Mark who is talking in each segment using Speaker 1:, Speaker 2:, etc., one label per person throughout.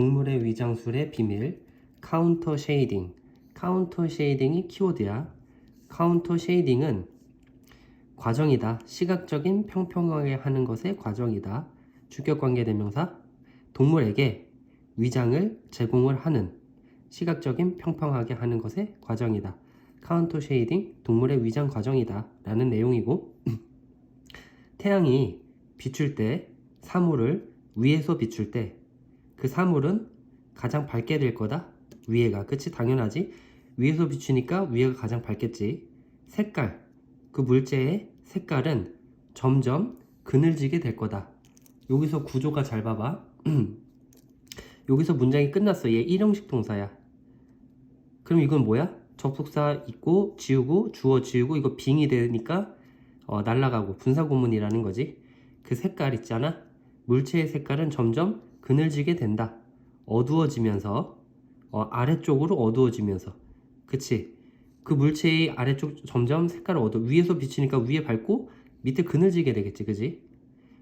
Speaker 1: 동물의 위장술의 비밀 카운터 쉐이딩. 카운터 쉐이딩이 키워드야. 카운터 쉐이딩은 과정이다. 시각적인 평평하게 하는 것의 과정이다. 주격관계 대명사. 동물에게 위장을 제공을 하는 시각적인 평평하게 하는 것의 과정이다. 카운터 쉐이딩 동물의 위장 과정이다. 라는 내용이고 태양이 비출 때 사물을 위에서 비출 때 그 사물은 가장 밝게 될 거다. 위에가. 그치? 당연하지. 위에서 비추니까 위에가 가장 밝겠지. 색깔. 그 물체의 색깔은 점점 그늘지게 될 거다. 여기서 구조가 잘 봐봐. 여기서 문장이 끝났어. 얘 일형식 동사야. 그럼 이건 뭐야? 접속사 있고 지우고 주어 지우고 이거 빙이 되니까 어, 날라가고 분사구문이라는 거지. 그 색깔 있잖아. 물체의 색깔은 점점 그늘지게 된다. 어두워지면서 어, 아래쪽으로 어두워지면서. 그치? 그 물체의 아래쪽 점점 색깔을 어두 위에서 비치니까 위에 밝고 밑에 그늘지게 되겠지 그지?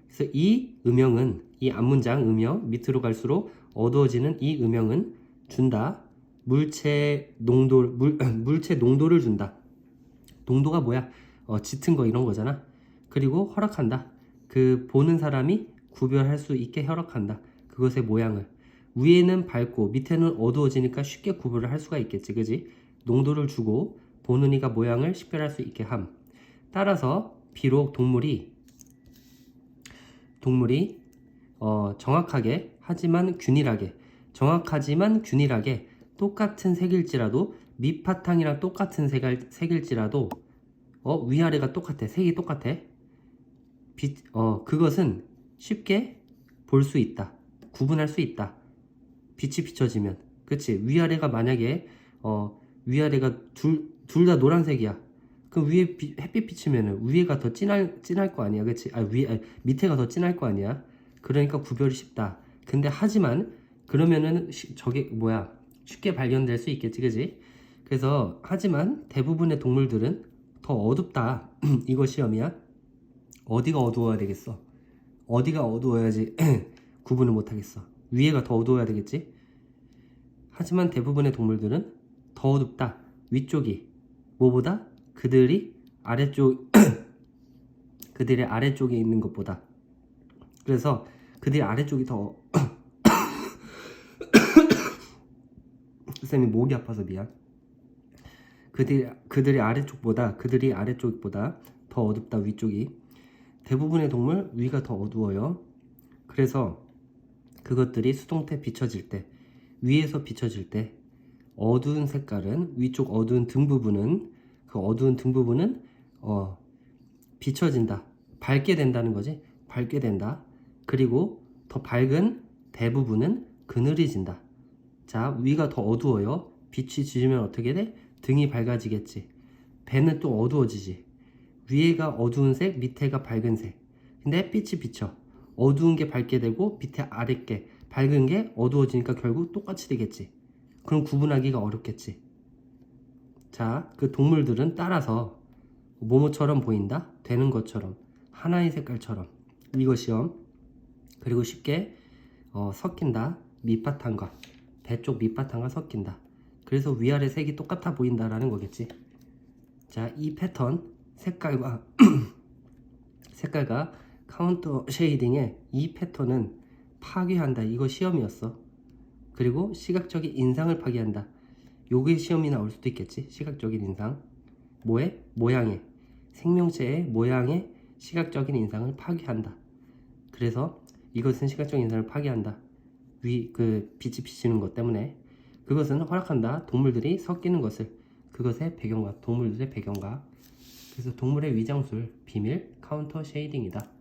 Speaker 1: 그래서 이 음영은 이 앞문장 음영 밑으로 갈수록 어두워지는 이 음영은 준다. 물체 농도 물 물체 농도를 준다. 농도가 뭐야? 어, 짙은 거 이런 거잖아. 그리고 허락한다. 그 보는 사람이 구별할 수 있게 허락한다 그것의 모양을. 위에는 밝고 밑에는 어두워지니까 쉽게 구별을 할 수가 있겠지 그지? 농도를 주고 보는 이가 모양을 식별할 수 있게 함. 따라서 비록 동물이 동물이 어, 정확하게 하지만 균일하게 정확하지만 균일하게 똑같은 색일지라도 밑바탕이랑 똑같은 색을, 색일지라도 어, 위아래가 똑같아. 색이 똑같아. 빛, 어, 그것은 쉽게 볼 수 있다 구분할 수 있다. 빛이 비춰지면. 그치? 위아래가 만약에 어, 위아래가 둘 둘 다 노란색이야. 그럼 위에 비- 햇빛 비치면은 위에가 더 진할 진할 거 아니야. 그치? 아 위, 아, 밑에가 더 진할 거 아니야. 그러니까 구별이 쉽다. 근데 하지만 그러면은 쉬- 저게 뭐야? 쉽게 발견될 수 있겠지 그지 그래서 하지만 대부분의 동물들은 더 어둡다. 이거 시험이야. 어디가 어두워야 되겠어? 어디가 어두워야지 구분을 못하겠어. 위에가 더 어두워야 되겠지? 하지만 대부분의 동물들은 더 어둡다. 위쪽이 뭐보다? 그들이 아래쪽 그들의 아래쪽에 있는 것보다. 그래서 그들의 아래쪽이 더 쌤이 목이 아파서 미안. 그들 그들의 아래쪽보다 그들이 아래쪽보다 더 어둡다 위쪽이. 대부분의 동물 위가 더 어두워요. 그래서 그것들이 수동태 비춰질 때 위에서 비춰질 때 어두운 색깔은 위쪽 어두운 등 부분은 그 어두운 등 부분은 어 비춰진다. 밝게 된다는 거지. 밝게 된다. 그리고 더 밝은 대부분은 그늘이진다. 자 위가 더 어두워요. 빛이 지으면 어떻게 돼? 등이 밝아지겠지. 배는 또 어두워지지. 위에가 어두운 색 밑에가 밝은 색. 근데 햇빛이 비쳐 어두운 게 밝게 되고 밑에 아래 게 밝은 게 어두워지니까 결국 똑같이 되겠지. 그럼 구분하기가 어렵겠지. 자, 그 동물들은 따라서 모모처럼 보인다? 되는 것처럼 하나의 색깔처럼 시험 그리고 쉽게 어, 섞인다 밑바탕과 배쪽 밑바탕과 섞인다 그래서 위아래 색이 똑같아 보인다라는 거겠지 자 이 패턴 색깔과 색깔과 카운터 쉐이딩의 이 패턴은 파괴한다. 이거 시험이었어. 그리고 시각적인 인상을 파괴한다. 요게 시험이 나올 수도 있겠지. 시각적인 인상. 뭐에? 모양에. 생명체의 모양의 시각적인 인상을 파괴한다. 그래서 이것은 시각적인 인상을 파괴한다. 위, 그, 빛이 비치는 것 때문에. 그것은 허락한다. 동물들이 섞이는 것을. 그것의 배경과, 동물들의 배경과. 그래서 동물의 위장술, 비밀, 카운터 쉐이딩이다.